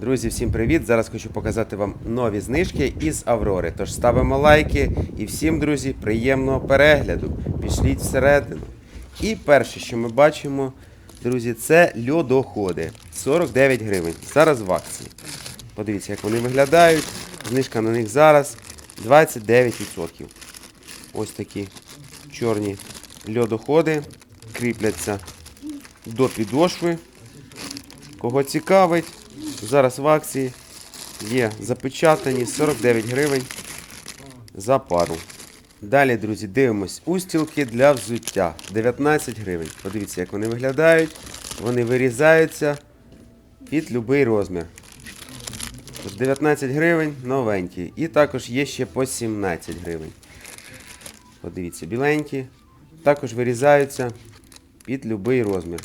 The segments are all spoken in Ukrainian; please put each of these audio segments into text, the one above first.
Друзі, всім привіт! Зараз хочу показати вам нові знижки із Аврори. Тож ставимо лайки і всім, друзі, приємного перегляду. Пішліть всередину. І перше, що ми бачимо, друзі, це льодоходи. 49 гривень. Зараз в акції. Подивіться, як вони виглядають. Знижка на них зараз 29%. Ось такі чорні льодоходи кріпляться до підошви. Кого цікавить, зараз в акції є запечатані 49 гривень за пару. Далі, друзі, дивимось. Устілки для взуття 19 гривень. Подивіться, як вони виглядають. Вони вирізаються під будь-який розмір. 19 гривень новенькі. І також є ще по 17 гривень. Подивіться, біленькі. Також вирізаються під будь-який розмір.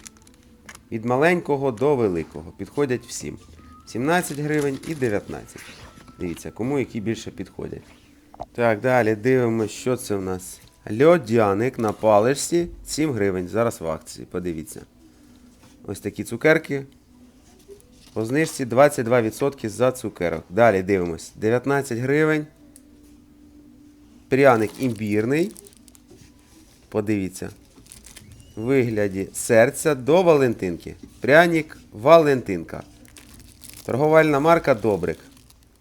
Від маленького до великого. Підходять всім. 17 гривень і 19. Дивіться, кому які більше підходять. Так, далі дивимося, що це в нас. Льодяник на паличці 7 гривень. Зараз в акції. Подивіться. Ось такі цукерки. По знижці 22% за цукерок. Далі дивимось. 19 гривень. Пряник імбірний. Подивіться в вигляді серця до Валентинки. Прянік Валентинка. Торговельна марка Добрик.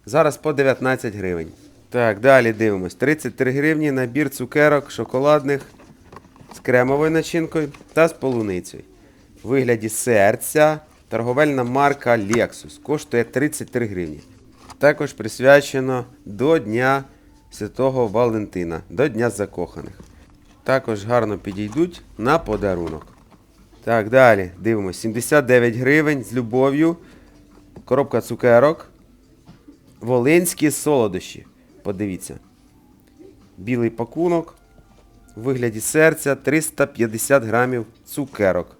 Зараз по 19 гривень. Так, далі дивимось. 33 гривні набір цукерок шоколадних з кремовою начинкою та з полуницею. В вигляді серця. Торговельна марка Lexus. Коштує 33 гривні. Також присвячено до Дня Святого Валентина, до Дня закоханих. Також гарно підійдуть на подарунок. Так, далі дивимось. 79 гривень з любов'ю. Коробка цукерок. Волинські солодощі. Подивіться. Білий пакунок. У вигляді серця 350 грамів цукерок.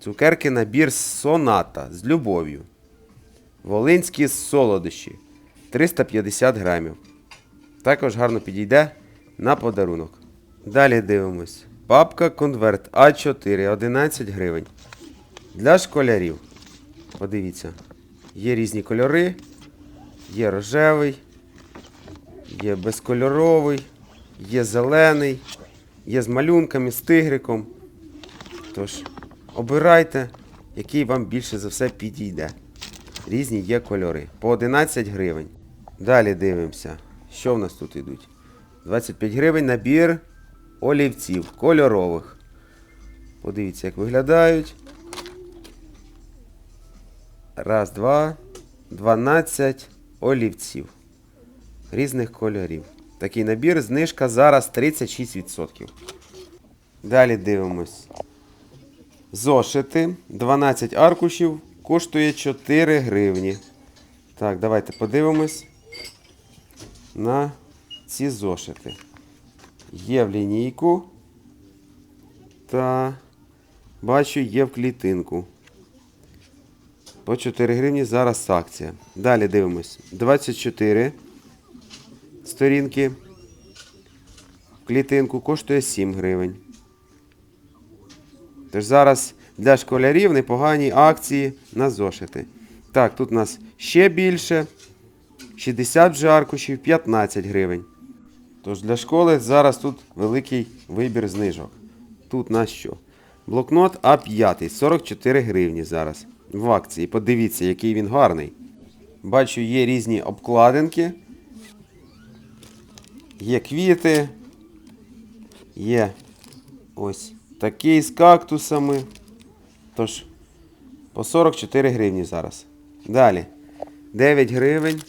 Цукерки набір соната з любов'ю. Волинські солодощі. 350 грамів. Також гарно підійде на подарунок. Далі дивимось. Папка конверт А4 11 гривень. Для школярів. Подивіться. Є різні кольори. Є рожевий, є безкольоровий, є зелений, є з малюнками, з тигриком. Тож, обирайте, який вам більше за все підійде. Різні є кольори. По 11 гривень. Далі дивимося. Що в нас тут йдуть? 25 гривень набір олівців кольорових. Подивіться, як виглядають. Раз, два. 12 олівців. Різних кольорів. Такий набір, знижка зараз 36%. Далі дивимось. Зошити. 12 аркушів. Коштує 4 гривні. Так, давайте подивимось на ці зошити. Є в лінійку. Та бачу, є в клітинку. По 4 гривні зараз акція. Далі дивимось. 24 сторінки. Клітинку коштує 7 гривень. Тож зараз для школярів непогані акції на зошити. Так, тут у нас ще більше. 60 вже аркушів, 15 гривень. Тож для школи зараз тут великий вибір знижок. Тут на що? Блокнот А5, 44 гривні зараз. В акції. Подивіться, який він гарний. Бачу, є різні обкладинки. Є квіти. Є ось такий з кактусами. Тож, по 44 гривні зараз. Далі. 9 гривень.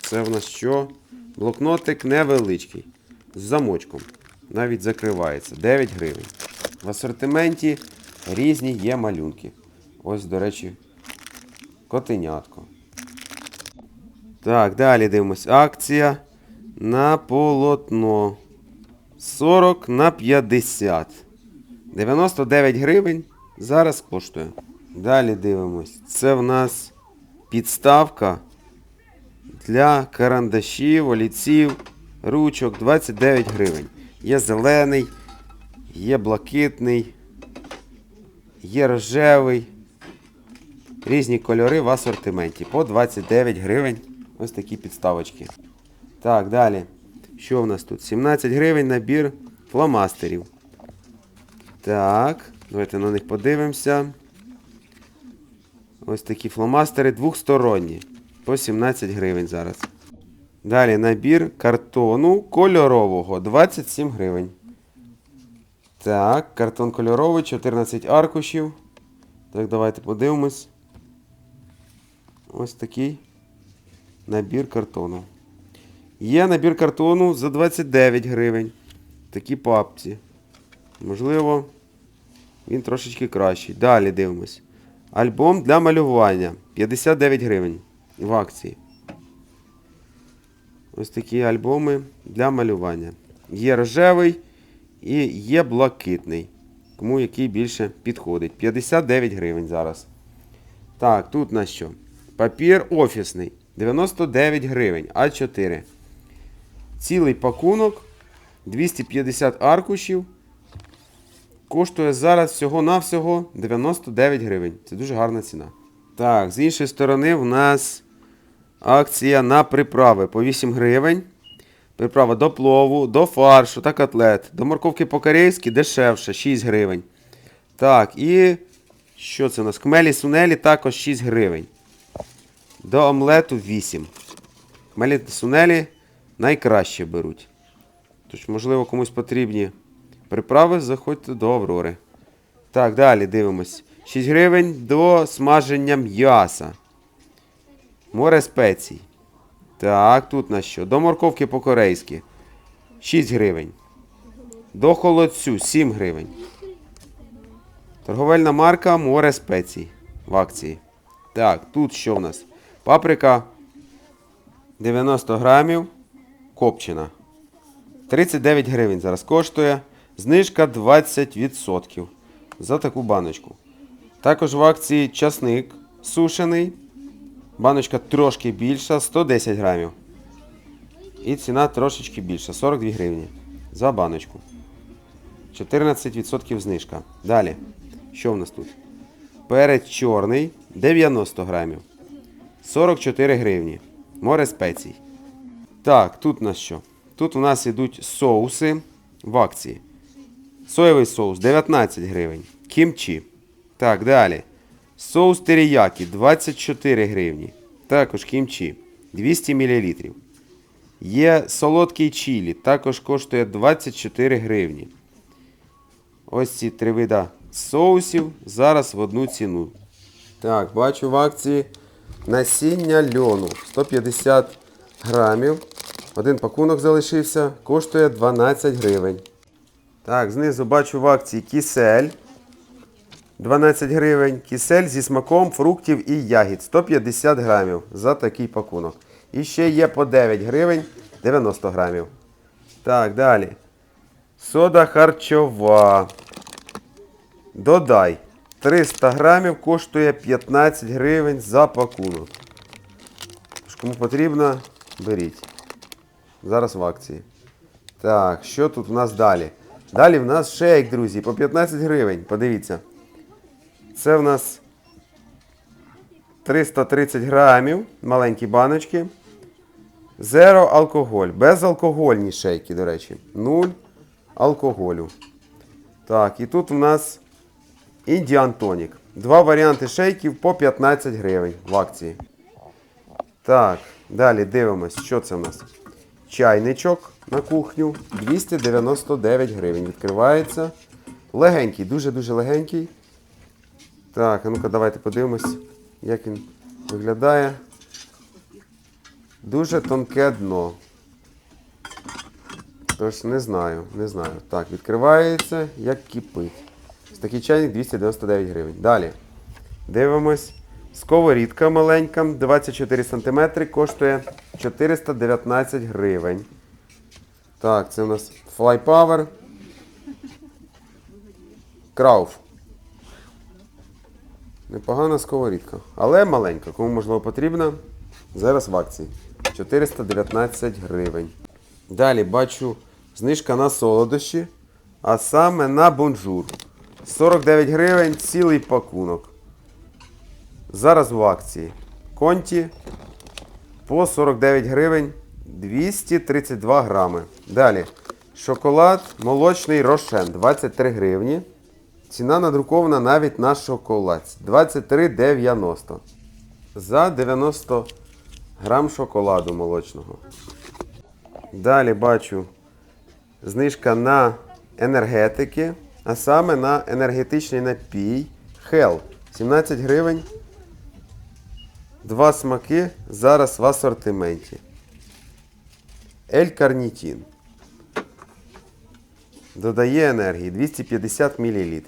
Це в нас що? Блокнотик невеличкий. З замочком. Навіть закривається. 9 гривень. В асортименті різні є малюнки. Ось, до речі, котенятко. Так, далі дивимось. Акція на полотно. 40 на 50. 99 гривень зараз коштує. Далі дивимось. Це в нас підставка для карандашів, олівців, ручок 29 гривень. Є зелений, є блакитний, є рожевий. Різні кольори в асортименті. По 29 гривень. Ось такі підставочки. Так, далі. Що в нас тут? 17 гривень набір фломастерів. Так, давайте на них подивимося. Ось такі фломастери двохсторонні. По 17 гривень зараз. Далі набір картону кольорового 27 гривень. Так, картон кольоровий, 14 аркушів. Так, давайте подивимось. Ось такий набір картону. Є набір картону за 29 гривень. Такі папці. Можливо, він трошечки кращий. Далі дивимось. Альбом для малювання 59 гривень в акції. Ось такі альбоми для малювання. Є рожевий і є блакитний. Кому який більше підходить. 59 гривень зараз. Так, тут на що? Папір офісний. 99 гривень. А4. Цілий пакунок. 250 аркушів. Коштує зараз всього-навсього 99 гривень. Це дуже гарна ціна. Так, з іншої сторони, в нас акція на приправи по 8 гривень. Приправа до плову, до фаршу та котлет. До морковки по-корейськи дешевше 6 гривень. Так, і що це у нас? Кмелі сунелі також 6 гривень. До омлету 8. Кмелі сунелі найкраще беруть. Тож, можливо, комусь потрібні приправи, заходьте до Аврори. Так, далі дивимось. 6 гривень до смаження м'яса. Море спецій. Так, тут на що? До морковки по-корейськи. 6 гривень. До холодцю 7 гривень. Торговельна марка Море спецій в акції. Так, тут що в нас? Паприка 90 грамів. Копчена. 39 гривень зараз коштує. Знижка 20% за таку баночку. Також в акції часник сушений. Баночка трошки більша, 110 грамів. І ціна трошечки більша, 42 гривні. За баночку. 14% знижка. Далі. Що в нас тут? Перець чорний 90 грамів. 44 гривні. Море спецій. Так, тут у нас що? Тут у нас йдуть соуси в акції. Соєвий соус 19 гривень. Кімчі. Так, далі. Соус теріякі 24 гривні. Також кімчі 200 мл. Є солодкий чілі, також коштує 24 гривні. Ось ці три вида соусів зараз в одну ціну. Так, бачу в акції насіння льону 150 грамів. Один пакунок залишився, коштує 12 гривень. Так, знизу бачу в акції кисель 12 гривень. Кисель зі смаком фруктів і ягід 150 грамів за такий пакунок. І ще є по 9 гривень 90 грамів. Так, далі. Сода харчова. Додай. 300 грамів коштує 15 гривень за пакунок. Тож, Кому потрібно, беріть. Зараз в акції. Так, що тут у нас далі? Далі в нас шейк, друзі, по 15 гривень. Подивіться. Це в нас 330 грамів, маленькі баночки. Зеро алкоголь. Безалкогольні шейки, до речі. Нуль алкоголю. Так, і тут у нас Індіан Тонік. Два варіанти шейків по 15 гривень в акції. Так, далі дивимось, що це в нас. Чайничок на кухню 299 гривень. Відкривається. Легенький, дуже-дуже легенький. Так, ну-ка давайте подивимось, як він виглядає. Дуже тонке дно. Тож не знаю, не знаю. Так, відкривається, як кипить. Такий чайник 299 гривень. Далі. Дивимось. Сковорідка маленька, 24 см, коштує 419 гривень. Так, це у нас Fly. Крауф. Непогана сковорідка. Але маленька. Кому можливо потрібна. Зараз в акції. 419 гривень. Далі бачу знижка на солодощі, а саме на бонжур. 49 гривень цілий пакунок. Зараз в акції. Конті по 49 гривень 232 грами. Далі. Шоколад молочний Рошен 23 гривні. Ціна надрукована навіть на шоколадці 23,90. За 90 грам шоколаду молочного. Далі бачу знижка на енергетики, а саме на енергетичний напій Hell. 17 гривень. Два смаки зараз в асортименті. Ель Карнітін. Додає енергії 250 мл.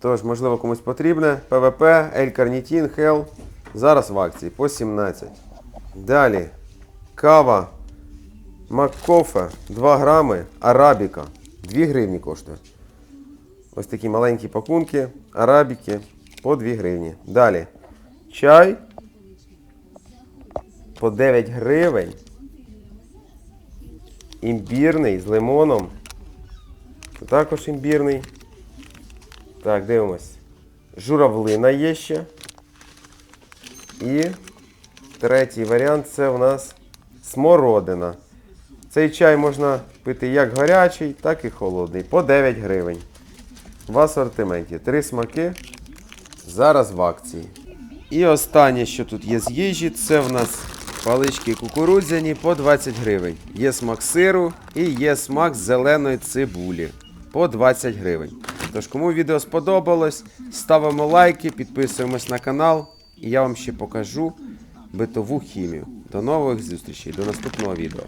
Тож, можливо, комусь потрібне. ПВП, Ель Карнітін, Hell. Зараз в акції по 17. Далі. Кава Маккофе 2 грами, арабіка 2 гривні коштує. Ось такі маленькі пакунки, арабіки по 2 гривні. Далі. Чай по 9 гривень. Імбірний з лимоном. Також імбірний. Так, дивимось. Журавлина є ще. І третій варіант це у нас смородина. Цей чай можна пити як гарячий, так і холодний. По 9 гривень. В асортименті. Три смаки. Зараз в акції. І останнє, що тут є з їжі, це в нас палички кукурудзяні по 20 гривень. Є смак сиру і є смак зеленої цибулі по 20 гривень. Тож, кому відео сподобалось, ставимо лайки, підписуємось на канал, і я вам ще покажу битову хімію. До нових зустрічей, до наступного відео.